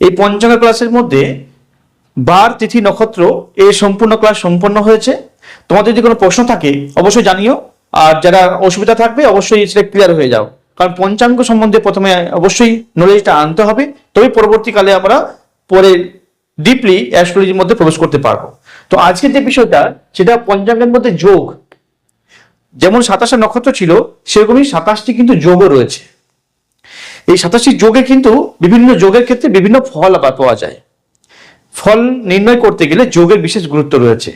এই পঞ্চাঙ্গ ক্লাসের মধ্যে বার, তিথি, নক্ষত্র এই সম্পূর্ণ ক্লাস সম্পন্ন হয়েছে। তোমাদের যদি কোনো প্রশ্ন থাকে, অবশ্যই জানিও। আর যারা অসুবিধা থাকবে, অবশ্যই সেটা ক্লিয়ার হয়ে যাও। কারণ পঞ্চাঙ্গ সম্বন্ধে প্রথমে অবশ্যই নলেজটা আনতে হবে। তবে পরবর্তীকালে আমরা পরে ডিপলি অ্যাস্ট্রোলজির মধ্যে প্রবেশ করতে পারব। তো আজকের যে বিষয়টা, সেটা পঞ্চাঙ্গের মধ্যে যোগ। যেমন সাতাশটা নক্ষত্র ছিল, সেরকমই সাতাশটি কিন্তু যোগও রয়েছে। এই সাতাশটি যোগে কিন্তু বিভিন্ন যোগের ক্ষেত্রে বিভিন্ন ফল আবার পাওয়া যায়। ফল নির্ণয় করতে গেলে যোগের বিশেষ গুরুত্ব রয়েছে।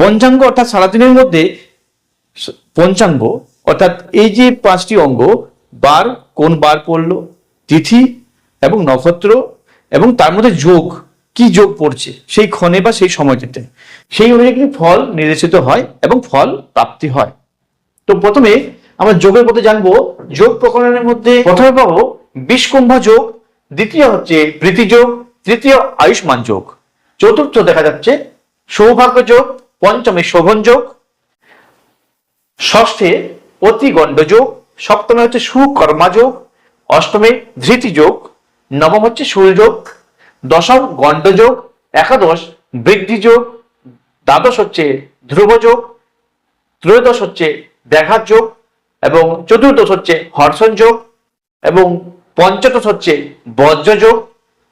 পঞ্চাঙ্গ অর্থাৎ সারাদিনের মধ্যে পঞ্চাঙ্গ অর্থাৎ এই যে পাঁচটি অঙ্গ, বার, কোন বার পড়ল, তিথি এবং নক্ষত্র এবং তার মধ্যে যোগ, কি যোগ পড়ছে, সেই ক্ষণে বা সেই সময়টিতে। সেই অনুযায়ী ফল নির্দেশিত হয় এবং ফল প্রাপ্তি হয়। তো প্রথমে আমরা যোগের মধ্যে জানব, যোগ প্রকরণের মধ্যে প্রথমে পাবো বিষকুম্ভ যোগ, দ্বিতীয় হচ্ছে প্রীতি যোগ, তৃতীয় আয়ুষ্মান যোগ। চতুর্থ দেখা যাচ্ছে সৌভাগ্য যোগ, পঞ্চমে শোভন যোগ, ষষ্ঠে অতিগণ্ড যোগ, সপ্তমে হচ্ছে সুকর্মা যোগ, অষ্টমে ধৃতি যোগ, নবম হচ্ছে শুল যোগ, দশম গণ্ড যোগ, একাদশ বৃদ্ধি যোগ, দ্বাদশ হচ্ছে ধ্রুব যোগ, ত্রয়োদশ হচ্ছে ব্যাঘাত যোগ এবং চতুর্দশ হচ্ছে হর্ষণ যোগ এবং পঞ্চদশ হচ্ছে বজ্র যোগ,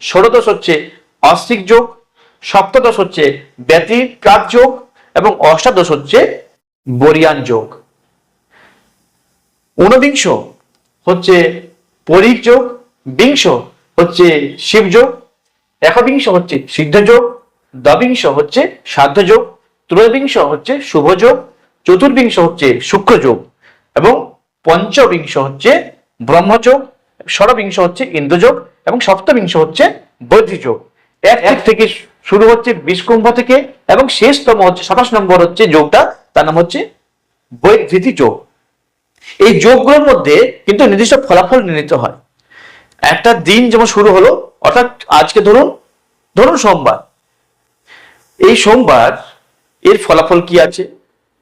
ষোড়দশ হচ্ছে অস্তিক যোগ, সপ্তদশ হচ্ছে ব্যতিকাত যোগ এবং অষ্টাদশ হচ্ছে বরিয়ান যোগ। ঊনবিংশ হচ্ছে পরিক যোগ, বিংশ হচ্ছে শিবযোগ একবিংশ হচ্ছে সিদ্ধযোগ দ্বাবিংশ হচ্ছে সাধ্যযোগ ত্রয়োবিংশ হচ্ছে শুভযোগ চতুর্বিংশ হচ্ছে শুক্রযোগ এবং পঞ্চবিংশ হচ্ছে ব্রহ্মযোগ ষড়বিংশ হচ্ছে ইন্দ্রযোগ এবং সপ্তবিংশ হচ্ছে এক এক থেকে শুরু হচ্ছে বিষ্কুম্ভ থেকে এবং শেষতম হচ্ছে সাতাশ নম্বর হচ্ছে যোগটা তার নাম হচ্ছে বৈধৃতি যোগ এই যোগগুলোর মধ্যে কিন্তু নির্দিষ্ট ফলাফল নির্ণীত হয়। একটা দিন যেমন শুরু হলো অর্থাৎ আজকে ধরুন ধরুন সোমবার। এই সোমবার এর ফলাফল কি আছে?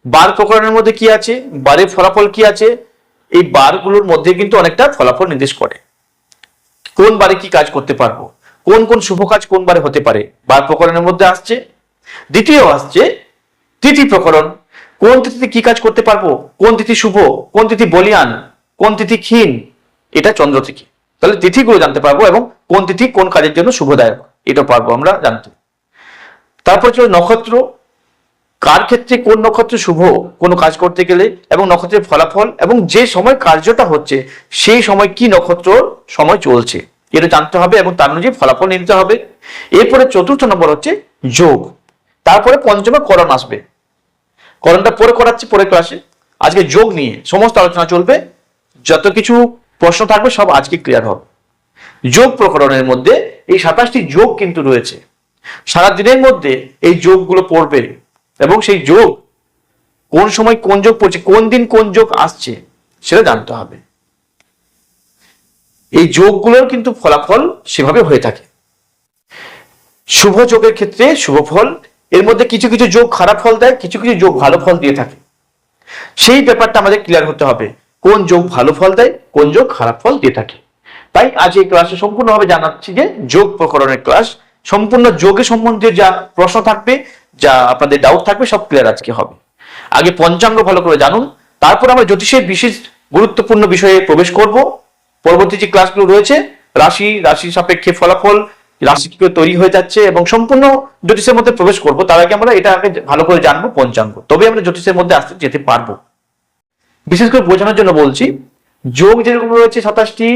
বার প্রকরণের মধ্যে কি আছে? বারের ফলাফল কি আছে? এই বারগুলোর মধ্যে কিন্তু অনেকটা ফলাফল নির্দেশ করে। কোন বারে কি কাজ করতে পারব? কোন কোন শুভ কাজ কোন বারে হতে পারে? বার প্রকরণের মধ্যে আসছে। দ্বিতীয় আসছে তিথি প্রকরণ। কোন তিথিতে কি কাজ করতে পারব? কোন তিথি শুভ? কোন তিথি বলিয়ান? কোন তিথি ক্ষীণ? এটা চন্দ্র থেকে তাহলে তিথিগুলো জানতে পারব এবং কোন তিথি কোন কাজের জন্য শুভদায়ক। এটা পারব আমরা জানতে। তারপর ছিল নক্ষত্র। কার ক্ষেত্রে কোন নক্ষত্র শুভ কোনো কাজ করতে গেলে এবং নক্ষত্রের ফলাফল এবং যে সময় কার্যটা হচ্ছে, সেই সময় কি নক্ষত্র সময় চলছে, এটা জানতে হবে এবং তার অনুযায়ী ফলাফল নিতে হবে। এরপরে চতুর্থ নম্বর হচ্ছে যোগ। তারপরে পঞ্চমে করণ আসবে। করণটা পরে করাচ্ছি পরে ক্লাসে আজকে যোগ নিয়ে সমস্ত আলোচনা চলবে। যত কিছু প্রশ্ন থাকবে সব আজকে ক্লিয়ার হবে। যোগ প্রকরণের মধ্যে এই সাতাশটি যোগ কিন্তু রয়েছে। সারা দিনের মধ্যে এই যোগগুলো পড়বে। এবং সেই যোগ কোন সময় কোন যোগ পড়ছে, কোন দিন কোন যোগ আসছে, সেটা জানতে হবে। এই যোগগুলোর কিন্তু ফলাফল সেভাবে হয়ে থাকে। শুভ যোগের ক্ষেত্রে শুভ ফল, এর মধ্যে কিছু কিছু যোগ খারাপ ফল দেয়, কিছু কিছু যোগ ভালো ফল দিয়ে থাকে। সেই ব্যাপারটা আমাদের ক্লিয়ার হতে হবে, কোন যোগ ভালো ফল দেয়, কোন যোগ খারাপ ফল দিয়ে থাকে। তাই আজ এই ক্লাসে সম্পূর্ণভাবে জানাচ্ছি যে যোগ প্রকরণের ক্লাস সম্পূর্ণ যোগে সম্বন্ধে যা প্রশ্ন থাকবে যা আপনাদের ডাউট থাকবে, সব ক্লিয়ার আজকে হবে। আগে পঞ্চাঙ্গ ভালো করে জানুন, তারপর আমরা জ্যোতিষের বিশেষ গুরুত্বপূর্ণ বিষয়ে প্রবেশ করব। পরবর্তী যে ক্লাসগুলো রয়েছে, রাশি রাশি সাপেক্ষে ফলাফল, রাশি কি তৈরি হয়ে যাচ্ছে এবং সম্পূর্ণ জ্যোতিষের মধ্যে প্রবেশ করব, তার আগে আমরা এটা আগে ভালো করে জানব পঞ্চাঙ্গ। তবে আমরা জ্যোতিষের মধ্যে আসতে যেতে পারব। বিশেষ করে বোঝানোর জন্য বলছি, যোগ যেরকম রয়েছে সাতাশটি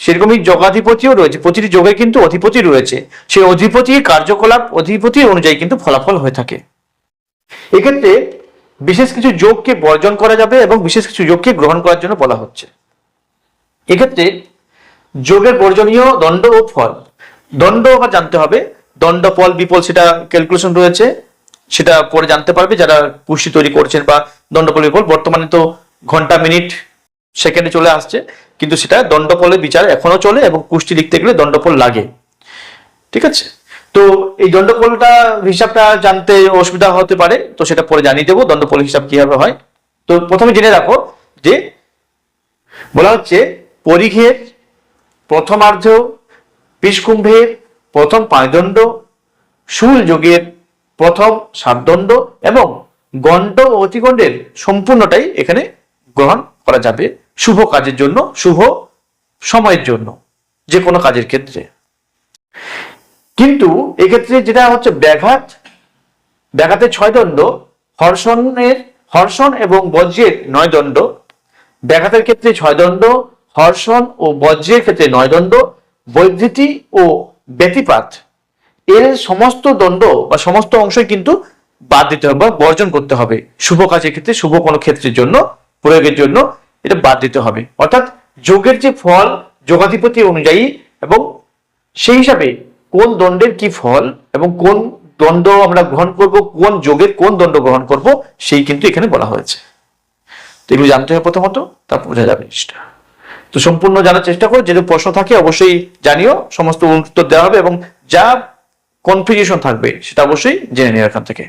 সেরকমই যোগাধিপতিও রয়েছে, প্রতিটি যোগে কিন্তু অধিপতি রয়েছে। সেই অধিপতির কার্যকলাপ অধিপতি অনুযায়ী কিন্তু ফলাফল হয়ে থাকে। এক্ষেত্রে বিশেষ কিছু যোগকে বর্জন করা যাবে এবং বিশেষ কিছু যোগকে গ্রহণ করার জন্য বলা হচ্ছে। এক্ষেত্রে যোগের বর্জনীয় দণ্ড ও ফল। দণ্ড আবার জানতে হবে। দণ্ড, ফল বিপল সেটা ক্যালকুলেশন রয়েছে। সেটা পরে জানতে পারবে যারা পুষ্টি তৈরি করছেন বা দণ্ডফল বিপল বর্তমানে তো ঘণ্টা, মিনিট সেকেন্ডে চলে আসছে। কিন্তু সেটা দণ্ডফলের বিচার এখনও চলে এবং পুষ্টি লিখতে গেলে দণ্ডফল লাগে। ঠিক আছে? তো এই দণ্ডফলটা হিসাবটা জানতে অসুবিধা হতে পারে, তো সেটা পরে জানিয়ে দেবো দণ্ডফল হিসাব কীভাবে হয়। তো প্রথমে জেনে রাখো যে বলা হচ্ছে পরিঘের প্রথমার্ধ, বিষকুম্ভের প্রথম পাঁচদণ্ড, শুল যোগের প্রথম সাতদণ্ড এবং গণ্ড ও অতিগণ্ডের সম্পূর্ণটাই এখানে গ্রহণ করা যাবে। শুভ কাজের জন্য, শুভ সময়ের জন্য, যে কোনো কাজের ক্ষেত্রে। কিন্তু এক্ষেত্রে যেটা হচ্ছে ব্যাঘাত ব্যাঘাতের ছয় দণ্ড, হর্ষণের, হর্ষণ এবং বজ্রের নয় দণ্ড। ব্যাঘাতের ক্ষেত্রে ছয় দণ্ড, হর্ষণ ও বজ্রের ক্ষেত্রে নয় দণ্ড বৈধৃতি ও ব্যতিপাত। এর সমস্ত দণ্ড বা সমস্ত অংশই কিন্তু বাদ দিতে হবে বা বর্জন করতে হবে। শুভ কাজের ক্ষেত্রে শুভ কোনো ক্ষেত্রের জন্য, প্রয়োগের জন্য এটা বাদ দিতে হবে। অর্থাৎ যোগের যে ফল যোগাধিপতি অনুযায়ী এবং সেই হিসাবে কোন দণ্ডের কি ফল এবং কোন দণ্ড আমরা গ্রহণ করব, কোন যোগের কোন দণ্ড গ্রহণ করব, সেই কিন্তু এখানে বলা হয়েছে। তো এগুলো জানতে হবে প্রথমত, তারপর বোঝা যাবে জিনিসটা। তো সম্পূর্ণ জানার চেষ্টা করো যদি প্রশ্ন থাকে, অবশ্যই জানিও, সমস্ত উত্তর দেওয়া হবে এবং যা কনফিউশন থাকবে, সেটা অবশ্যই জেনে নিও এখান থেকে।